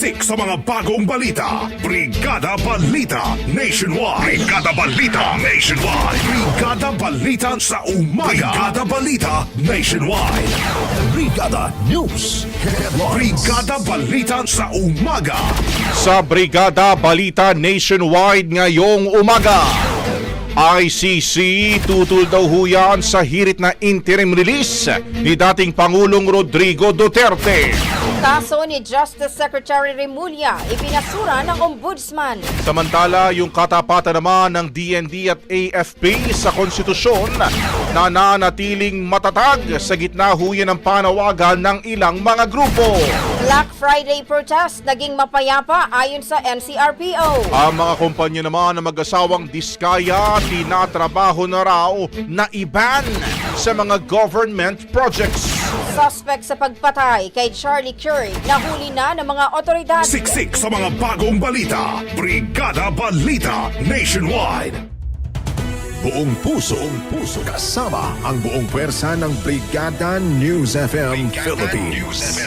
Siksik sa mga bagong balita. Brigada Balita Nationwide. Brigada Balita Nationwide. Brigada Balita sa umaga. Brigada Balita Nationwide. Brigada News Headlines. Brigada Balita sa umaga. Sa Brigada Balita Nationwide ngayong umaga. ICC tutol daw huyan sa hirit na interim release ni dating Pangulong Rodrigo Duterte. Kaso ni Justice Secretary Remulla, ipinasura ng Ombudsman. Samantala, yung katapatan naman ng DND at AFP sa konstitusyon na nanatiling matatag sa gitna huyan ng panawagan ng ilang mga grupo. Black Friday protest naging mapayapa ayon sa NCRPO. Ang mga kumpanya naman na mag-asawang diskaya tinatrabaho na raw na iban sa mga government projects. Suspect sa pagpatay kay Charlie Curry nahuli na ng mga otoridad. Siksik sa mga bagong balita. Brigada Balita Nationwide. Buong puso, buong puso kasama ang buong pwersa ng Brigada News FM Philippines.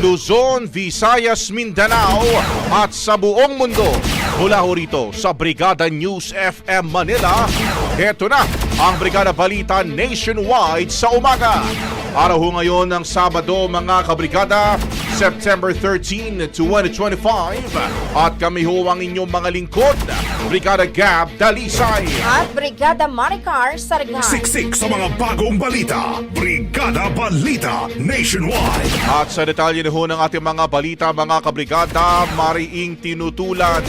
Luzon, Visayas, Mindanao at sa buong mundo. Mula ho rito sa Brigada News FM Manila, heto na ang Brigada Balita Nationwide sa umaga. Araw ho ngayon ng Sabado mga kabrigada, September 13, 2025 at kami ho ang inyong mga lingkod, Brigada Gab Dalisay. At Brigada Maricar Sargay. Siksik sa mga bagong balita. Brigada Balita Nationwide. At sa detalye na ho ng ating mga balita, mga kabrigada, mariing tinutulan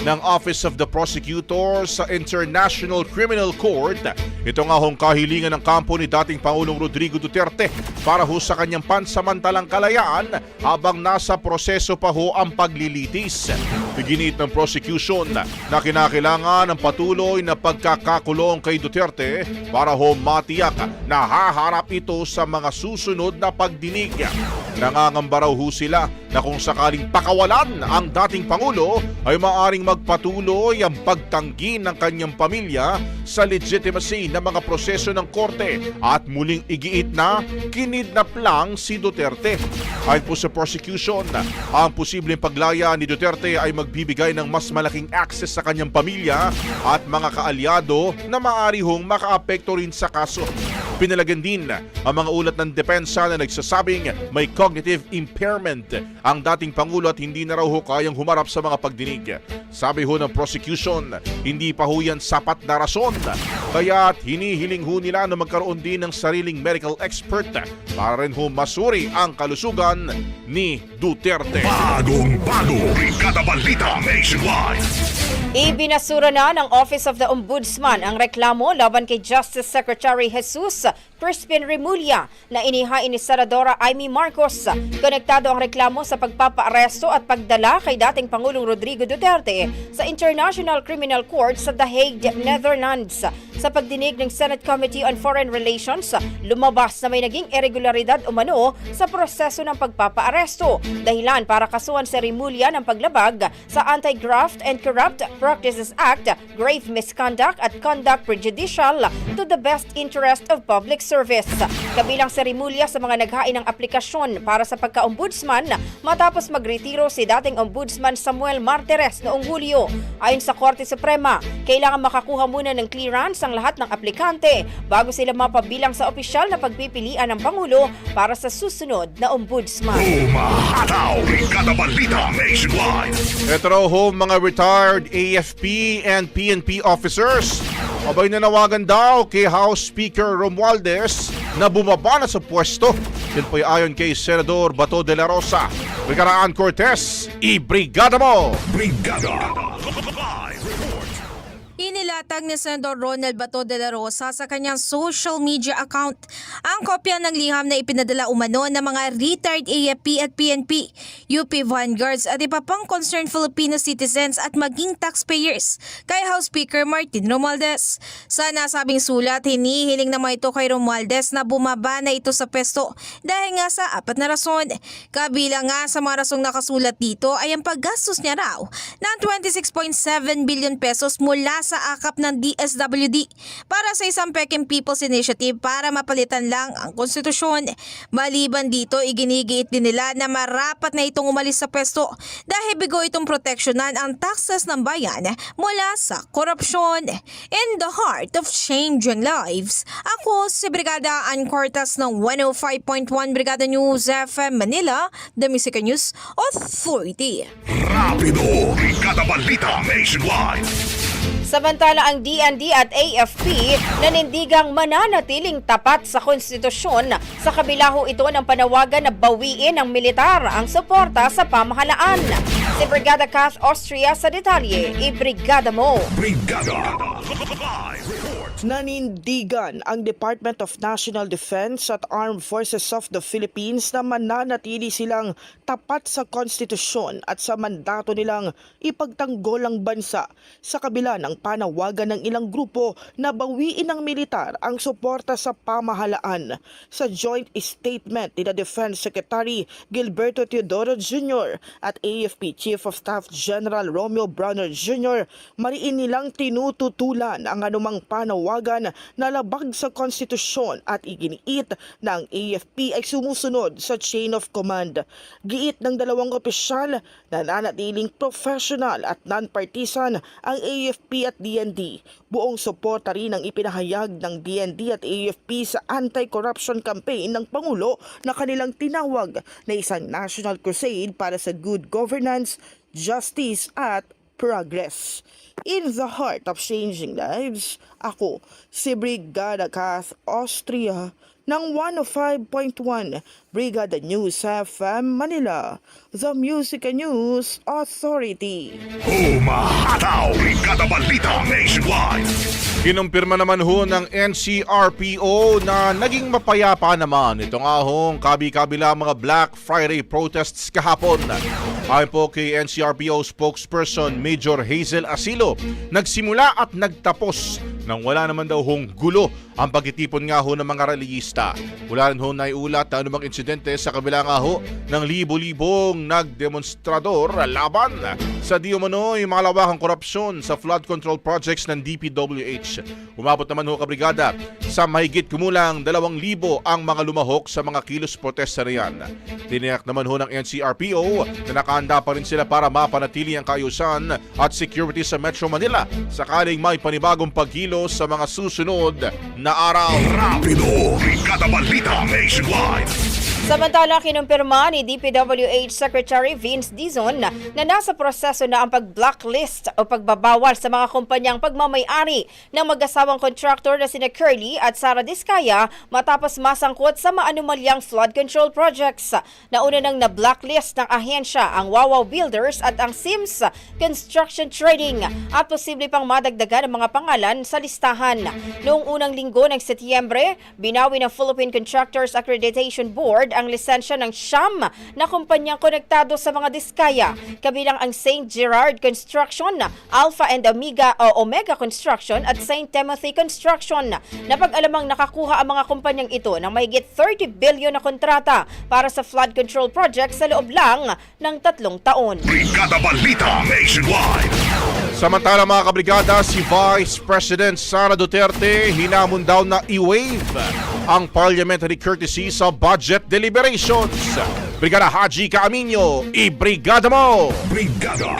ng Office of the Prosecutor sa International Criminal Court. Ito nga hong kahilingan ng kampo ni dating Pangulong Rodrigo Duterte para ho sa kanyang pansamantalang kalayaan habang nasa proseso pa ho ang paglilitis. Biginit ng prosecution na kinakailangan ng patuloy na pagkakakulong kay Duterte para ho matiyak na haharap ito sa mga susunod na pagdinig. Nangangamba raw ho sila na kung sakaling pakawalan ang dating Pangulo ay maaring magpatuloy ang pagtanggi ng kanyang pamilya sa legitimacy ng mga proseso ng korte at muling igiit na kinidnap lang si Duterte. Ayon po sa prosecution, ang posibleng paglaya ni Duterte ay magbibigay ng mas malaking access sa kanyang pamilya at mga kaalyado na maaari hong makaapekto rin sa kaso. Pinalagyan din ang mga ulat ng depensa na nagsasabing may cognitive impairment ang dating Pangulo at hindi na raw ho kayang humarap sa mga pagdinig. Sabi ho ng prosecution, hindi pa ho yan sapat na rason. Kaya hinihiling ho nila na magkaroon din ng sariling medical expert para rin ho masuri ang kalusugan ni Duterte. Bagong bago, Brigada Balita Nationwide. Ibinasura na ng Office of the Ombudsman ang reklamo laban kay Justice Secretary Jesus Crispin Remulla na inihain ni Senadora Amy Marcos. Konektado ang reklamo sa pagpapaaresto at pagdala kay dating Pangulong Rodrigo Duterte sa International Criminal Court sa The Hague, Netherlands. Sa pagdinig ng Senate Committee on Foreign Relations, lumabas na may naging irregularidad umano sa proseso ng pagpapaaresto. Dahilan para kasuhan si Remulla ng paglabag sa Anti-Graft and Corrupt Practices Act, grave misconduct at conduct prejudicial to the best interest of public service. Kabilang si Remulla sa mga naghain ng aplikasyon para sa pagka-ombudsman matapos magretiro si dating ombudsman Samuel Martires noong Hulyo. Ayon sa Korte Suprema, kailangan makakuha muna ng clearance ang lahat ng aplikante bago sila mapabilang sa opisyal na pagpipilian ng Pangulo para sa susunod na ombudsman. Umahataw, Brigada Balita Nationwide. Ito raw ho mga retired AFP and PNP officers. Abay nanawagan daw kay House Speaker Romualdez na bumaba na sa pwesto. Yan po ay ayon kay Senador Bato de la Rosa. Ricaraan Cortez, i-brigada mo! Brigada. Inilatag ni Senador Ronald Bato de la Rosa sa kanyang social media account ang kopya ng liham na ipinadala umano ng mga retired AFP at PNP, UP vanguards at iba pang concerned Filipino citizens at maging taxpayers kay House Speaker Martin Romualdez. Sa nasabing sulat, hinihiling naman ito kay Romualdez na bumaba na ito sa pesto dahil nga sa apat na rason. Kabilang nga sa mga rasong nakasulat dito ay ang paggastos niya raw ng 26.7 billion pesos mula sa akap ng DSWD para sa isang Peking People's Initiative para mapalitan lang ang konstitusyon. Maliban dito, iginigiit din nila na marapat na itong umalis sa pwesto dahil bigo itong proteksyonan ang taxes ng bayan mula sa korupsyon. In the heart of changing lives, ako si Brigada Ann Cortas ng 105.1 Brigada News FM Manila, The Music News Authority. Rapido, Brigada Balita Nationwide. Samantala ang DND at AFP nanindigang mananatiling tapat sa konstitusyon sa kabila ho ito ng panawagan na bawiin ng militar ang suporta sa pamahalaan. Si Brigada Kath Austria sa detalye, i-brigada mo! Brigada. Nanindigan ang Department of National Defense at Armed Forces of the Philippines na mananatili silang tapat sa konstitusyon at sa mandato nilang ipagtanggol ang bansa sa kabila ng panawagan ng ilang grupo na bawiin ng militar ang suporta sa pamahalaan. Sa joint statement ni Defense Secretary Gilberto Teodoro Jr. at AFP Chief of Staff General Romeo Browner Jr., mariin nilang tinututulan ang anumang panawagan na labag sa konstitusyon at iginiit na ang AFP ay sumusunod sa chain of command. Giit ng dalawang opisyal na nanatiling professional at non-partisan ang AFP at DND. Buong suporta rin ang ipinahayag ng DND at AFP sa anti-corruption campaign ng Pangulo na kanilang tinawag na isang national crusade para sa good governance, justice at progress. In the heart of changing lives, ako si Brigada Kath Austria ng 105.1 Brigada News FM Manila, The Music and News Authority. Umahataw, Brigada Balita Nationwide. Kinumpirma naman ho ng NCRPO na naging mapayapa naman ito nga hong kabi-kabila mga Black Friday protests kahapon. Ayon po kay NCRPO spokesperson Major Hazel Asilo, nagsimula at nagtapos nang wala naman daw hong gulo ang pagtitipon nga ho ng mga reliyista. Wala rin ho naiulat na anumang insidente sa kabila nga ho ng libo-libong nagdemonstrador laban sa di umano'y malawakang korupsyon sa flood control projects ng DPWH. Umabot naman ho kabrigada sa mahigit kumulang dalawang libo ang mga lumahok sa mga kilos protesta riyan. Tiniyak naman ho ng NCRPO na nakahanda pa rin sila para mapanatili ang kaayusan at security sa Metro Manila sakaling may panibagong sa mga susunod na araw. Rapido! Brigada Balita Nationwide! Samantala, kinumpirma ni DPWH Secretary Vince Dizon na, na nasa proseso na ang pag-blacklist o pagbabawal sa mga kumpanyang pagmamayari ng mag-asawang contractor na sina Curly at Sara Diskaya matapos masangkot sa maanumalyang flood control projects. Nauna nang na-blacklist ng ahensya ang Wawaw Builders at ang Sims Construction Trading at posible pang madagdagan ang mga pangalan sa listahan. Noong unang linggo ng Setyembre, binawi ng Philippine Contractors Accreditation Board ang lisensya ng siyam na kumpanyang konektado sa mga diskaya, kabilang ang St. Gerard Construction, Alpha and Omega o Omega Construction at St. Timothy Construction. Napag-alamang nakakuha ang mga kumpanyang ito ng mahigit 30 billion na kontrata para sa flood control project sa loob lang ng tatlong taon. Brigada Balita Nationwide! Samantala mga kabrigada, si Vice President Sara Duterte hinamon daw na i-waive ang parliamentary courtesy sa budget deliberations. Brigada Haji Caaminyo, i-brigada mo! Brigada!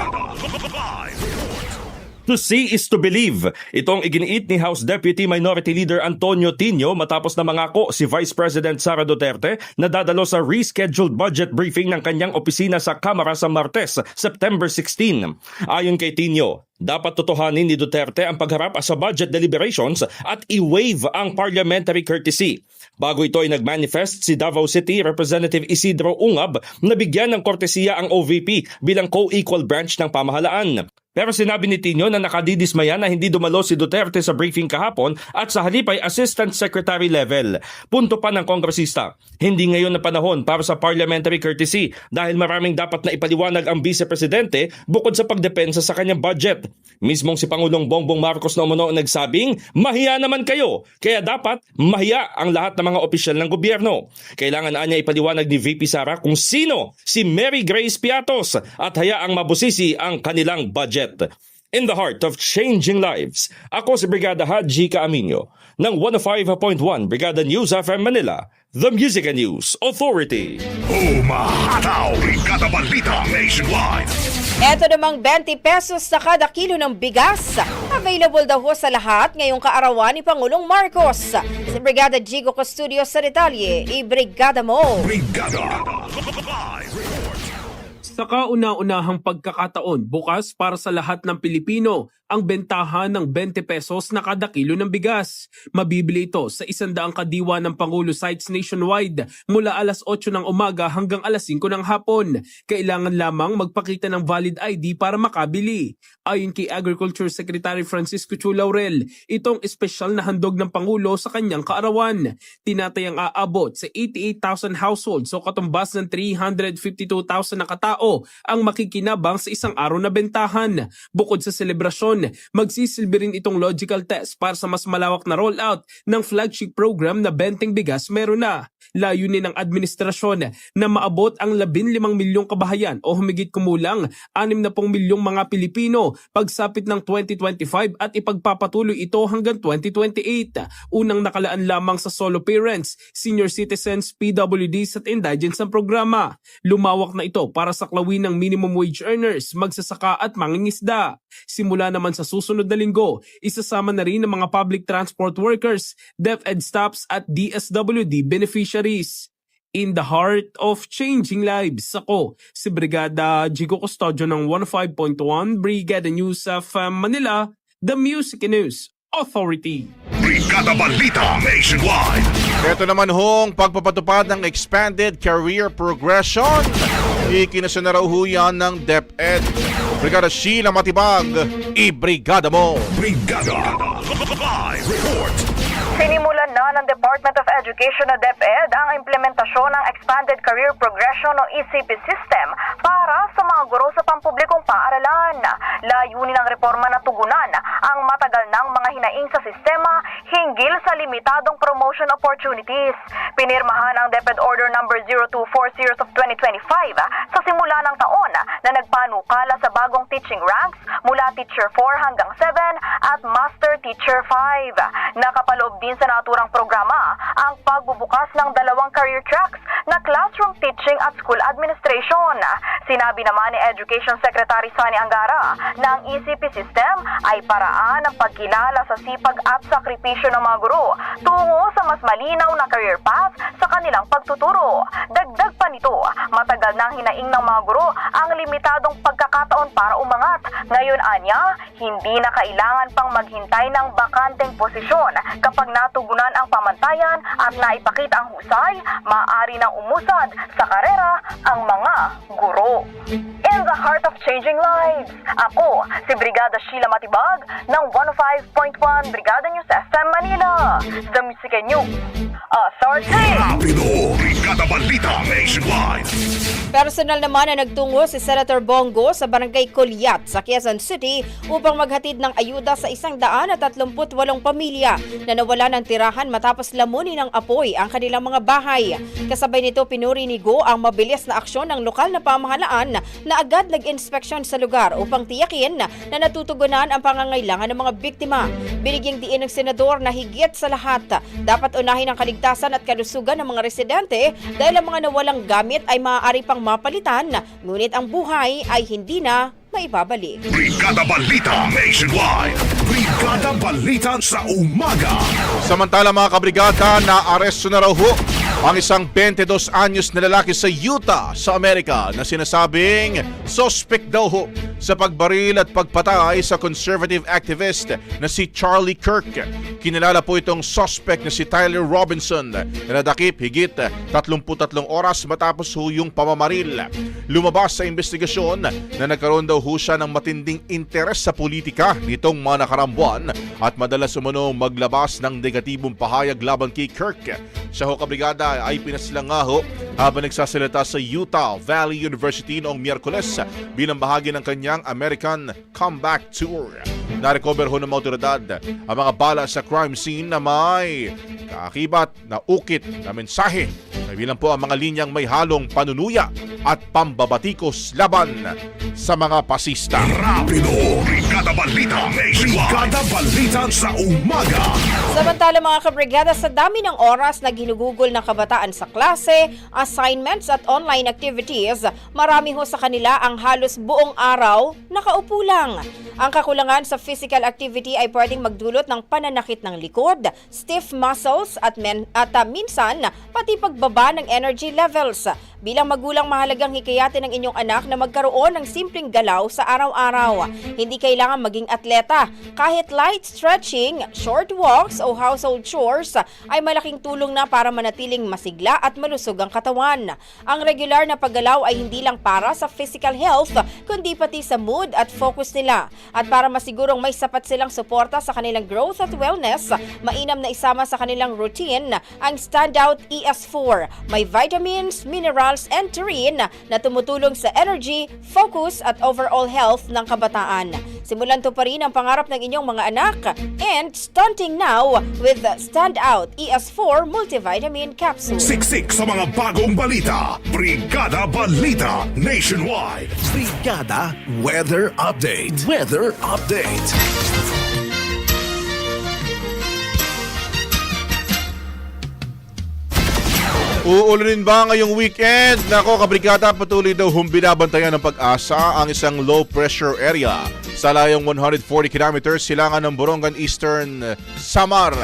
To see is to believe. Ito ang iginiit ni House Deputy Minority Leader Antonio Tino matapos na mangako si Vice President Sara Duterte na dadalo sa rescheduled budget briefing ng kanyang opisina sa Kamara sa Martes, September 16. Ayon kay Tino, dapat totohanin ni Duterte ang pagharap sa budget deliberations at i-waive ang parliamentary courtesy. Bago ito ay nag-manifest si Davao City Representative Isidro Ungab na bigyan ng kortesiya ang OVP bilang co-equal branch ng pamahalaan. Pero sinabi ni Tino na nakadidismaya na hindi dumalo si Duterte sa briefing kahapon at sa halip ay Assistant Secretary level. Punto pa ng kongresista, hindi ngayon na panahon para sa parliamentary courtesy dahil maraming dapat na ipaliwanag ang Vice Presidente bukod sa pagdepensa sa kanyang budget. Mismong si Pangulong Bongbong Marcos na umano nagsabing, mahiya naman kayo, kaya dapat mahiya ang lahat ng mga opisyal ng gobyerno. Kailangan na niya ipaliwanag ni VP Sara kung sino si Mary Grace Piatos at hayaang mabusisi ang kanilang budget. In the heart of changing lives, ako si Brigada Haji Caaminyo ng 105.1 Brigada News FM Manila, the Music and News Authority. Umahataw! Brigada Balita Nationwide! Eto namang 20 pesos sa kada kilo ng bigas. Available daw ho sa lahat ngayong kaarawan ni Pangulong Marcos. Si Brigada Jigo Custodio sa detalye, i-brigada mo! Brigada! Sa kauna-unahang pagkakataon, bukas para sa lahat ng Pilipino ang bentahan ng 20 pesos na kada kilo ng bigas. Mabibili ito sa isandaang kadiwa ng Pangulo sites nationwide mula alas 8 ng umaga hanggang alas 5 ng hapon. Kailangan lamang magpakita ng valid ID para makabili. Ayon kay Agriculture Secretary Francisco Chu Laurel, itong espesyal na handog ng Pangulo sa kanyang kaarawan. Tinatayang aabot sa 88,000 households o katumbas ng 352,000 na katao ang makikinabang sa isang araw na bentahan. Bukod sa selebrasyon, magsisilbi rin itong logical test para sa mas malawak na rollout ng flagship program na Benteng Bigas meron na. Layunin ng administrasyon na maabot ang 15 milyong kabahayan o humigit kumulang 60 milyong mga Pilipino pagsapit ng 2025 at ipagpapatuloy ito hanggang 2028. Unang nakalaan lamang sa solo parents, senior citizens, PWDs at indigents ang programa. Lumawak na ito para sa klawin ng minimum wage earners, magsasaka at mangingisda. Simula naman sa susunod na linggo, isasama na rin ng mga public transport workers, DepEd staffs at DSWD beneficiaries. In the heart of changing lives, ako si Brigada Jigo Custodio ng 105.1 Brigada News of Manila, The Music News Authority. Brigada Balita Nationwide! Ito naman hong pagpapatupad ng Expanded Career Progression. Ikinasa na raw ho yan ng DepEd. Brigada Sheila Matibag, i-brigada mo! Brigada! Live report! Naman ng Department of Education o DepEd ang implementasyon ng Expanded Career Progression o ECP system para sa mga guro sa pampublikong paaralan. Layunin ng reforma na tugunan ang matagal ng mga hinaing sa sistema hinggil sa limitadong promotion opportunities. Pinirmahan ang DepEd Order No. 0240 of 2025 sa simula ng taon na nagpanukala sa bagong teaching ranks mula Teacher 4 hanggang 7 at Master Teacher 5. Nakapaloob din sa naturang programa ang pagbubukas ng dalawang career tracks na classroom teaching at school administration. Sinabi naman ni Education Secretary Sani Angara na ang ECP system ay paraan ng pagkilala sa sipag at sakripisyo ng mga guro tungo sa mas malinaw na career path sa kanilang pagtuturo. Dagdag pa nito, matagal nang hinaing ng mga guro ang limitadong pagkakataon para umangat. Ngayon anya, hindi na kailangan pang maghintay ng bakanteng posisyon. Kapag natugunan ang pamantayan at naipakita ang husay, maaari nang umusad sa karera ang mga guro. In the heart of changing lives, ako si Brigada Sheila Matibag ng 105.1 Brigada News FM Manila, The Music and News Authority. Rapido! Brigada Balita Nationwide! Personal naman na nagtungo si Senator Bongo sa Barangay Colyat sa Quezon City upang maghatid ng ayuda sa isang daan at 38 pamilya na nawala ng tirahan matapos lamunin ng apoy ang kanilang mga bahay. Kasabay nito pinuri ni Go ang mabilis na aksyon ng lokal na pamahalaan na agad nag-inspeksyon sa lugar upang tiyakin na natutugunan ang pangangailangan ng mga biktima. Binigyang diin ng senador na higit sa lahat dapat unahin ang kaligtasan at kalusugan ng mga residente dahil ang mga nawalang gamit ay maaari pang mapalitan ngunit ang buhay ay hindi na maibabalik. Brigada Balita Nationwide! Brigada Balita sa umaga! Samantala mga kabrigada, na-aresto na raw ho ang isang 22 anyos na lalaki sa Utah sa Amerika na sinasabing suspect daw ho sa pagbaril at pagpatay sa conservative activist na si Charlie Kirk. Kinilala po itong suspect na si Tyler Robinson na nadakip higit 33 oras matapos ho yung pamamaril. Lumabas sa investigasyon na nagkaroon daw ho siya ng matinding interes sa politika nitong mga nakarambuan at madalas umano maglabas ng negatibong pahayag laban kay Kirk. Siya ho kabrigada ay pinasilang nga ho habang nagsasalita sa Utah Valley University noong Miyerkules bilang bahagi ng kanyang American Comeback Tour. Narecover ho ng mga ang mga bala sa crime scene na may kaakibat na ukit na mensahe na bilang po ang mga linyang may halong panunuya at pambabatikos laban sa mga pasista. Rapido! Brigada Balita Nationwide! Brigada Balita sa umaga! Samantala mga kabrigada, sa dami ng oras na ginugugol ng kabataan sa klase, assignments at online activities, marami ho sa kanila ang halos buong araw nakaupo lang. Ang kakulangan sa physical activity ay pwedeng magdulot ng pananakit ng likod, stiff muscles at, men, at uh, minsan pati pagbaba ng energy levels. Bilang magulang mahalagang hikayatin ng inyong anak na magkaroon ng simpleng galaw sa araw-araw. Hindi kailangan maging atleta. Kahit light stretching, short walks o household chores ay malaking tulong na para manatiling masigla at malusog ang katawan. Ang regular na paggalaw ay hindi lang para sa physical health, kundi pati sa mood at focus nila. At para masigurong may sapat silang suporta sa kanilang growth at wellness, mainam na isama sa kanilang routine ang Standout ES4. May vitamins, minerals, and taurine na tumutulong sa energy, focus at overall health ng kabataan. Simulan to pa rin ang pangarap ng inyong mga anak and stunting now with Standout ES4 Multivitamin Capsule. Siksik sa mga bagong balita. Brigada Balita Nationwide. Brigada Weather Update. Weather Update. Uulunin ba ngayong weekend? Nako, kabrigada, patuloy daw hong binabantayan ng pag-asa ang isang low pressure area sa layong 140 kilometers silangan ng Borongan Eastern Samar.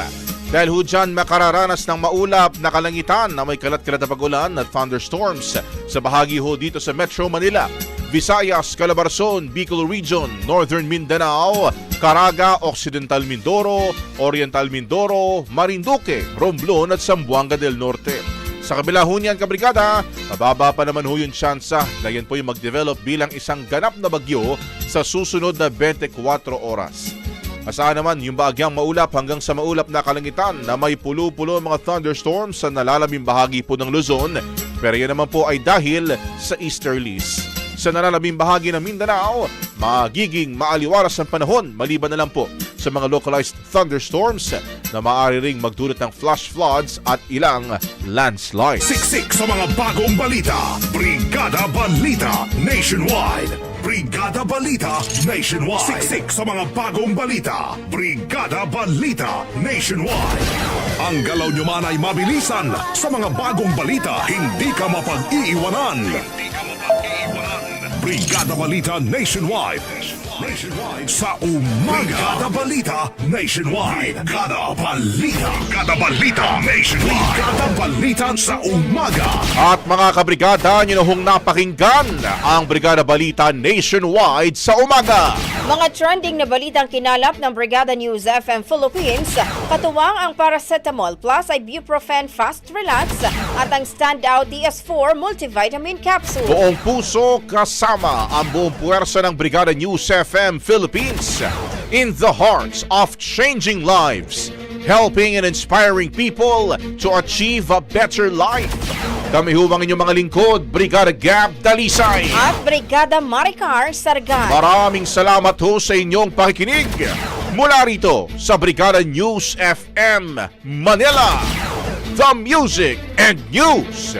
Dahil ho dyan makararanas ng maulap na kalangitan na may kalat-kalat na pagulan at thunderstorms sa bahagi ho dito sa Metro Manila. Visayas, Calabarzon, Bicol Region, Northern Mindanao, Caraga, Occidental Mindoro, Oriental Mindoro, Marinduque, Romblon at Zamboanga del Norte. Sa kabila ho niyan, kabrigada, mababa pa naman ho yung tsansa na yan po yung mag-develop bilang isang ganap na bagyo sa susunod na 24 oras. Asahan naman yung bahagyang maulap hanggang sa maulap na kalangitan na may pulo-pulo mga thunderstorms sa nalalaming bahagi po ng Luzon. Pero yan naman po ay dahil sa easterlies. Sa nalalaming bahagi ng Mindanao, magiging maaliwalas ang panahon maliban na lang po sa mga localized thunderstorms na maaari ring magdulot ng flash floods at ilang landslides. Siksik sa mga bagong balita. Brigada Balita Nationwide. Brigada Balita Nationwide. Siksik sa mga bagong balita. Brigada Balita Nationwide. Ang galaw nyo man ay mabilisan. Sa mga bagong balita, hindi ka mapag-iiwanan. Hindi ka mapag-iiwanan. Brigada Balita Nationwide. Nationwide sa umaga. Brigada Balita Nationwide. Brigada Balita. Brigada Balita Nationwide. Brigada Balita sa umaga. At mga kabrigada, nyo na hong napakinggan ang Brigada Balita Nationwide sa umaga. Mga trending na balitang kinalap ng Brigada News FM Philippines, katuwang ang paracetamol plus ibuprofen fast relax at ang standout DS4 multivitamin capsule. Buong puso kasama ang buong puwersa ng Brigada News FM Philippines in the hearts of changing lives, helping and inspiring people to achieve a better life. Kami humang inyong mga lingkod, Brigada Gab Dalisay. At Brigada Maricar Sargan. Maraming salamat ho sa inyong pakikinig. Mula rito sa Brigada News FM Manila, the Music and News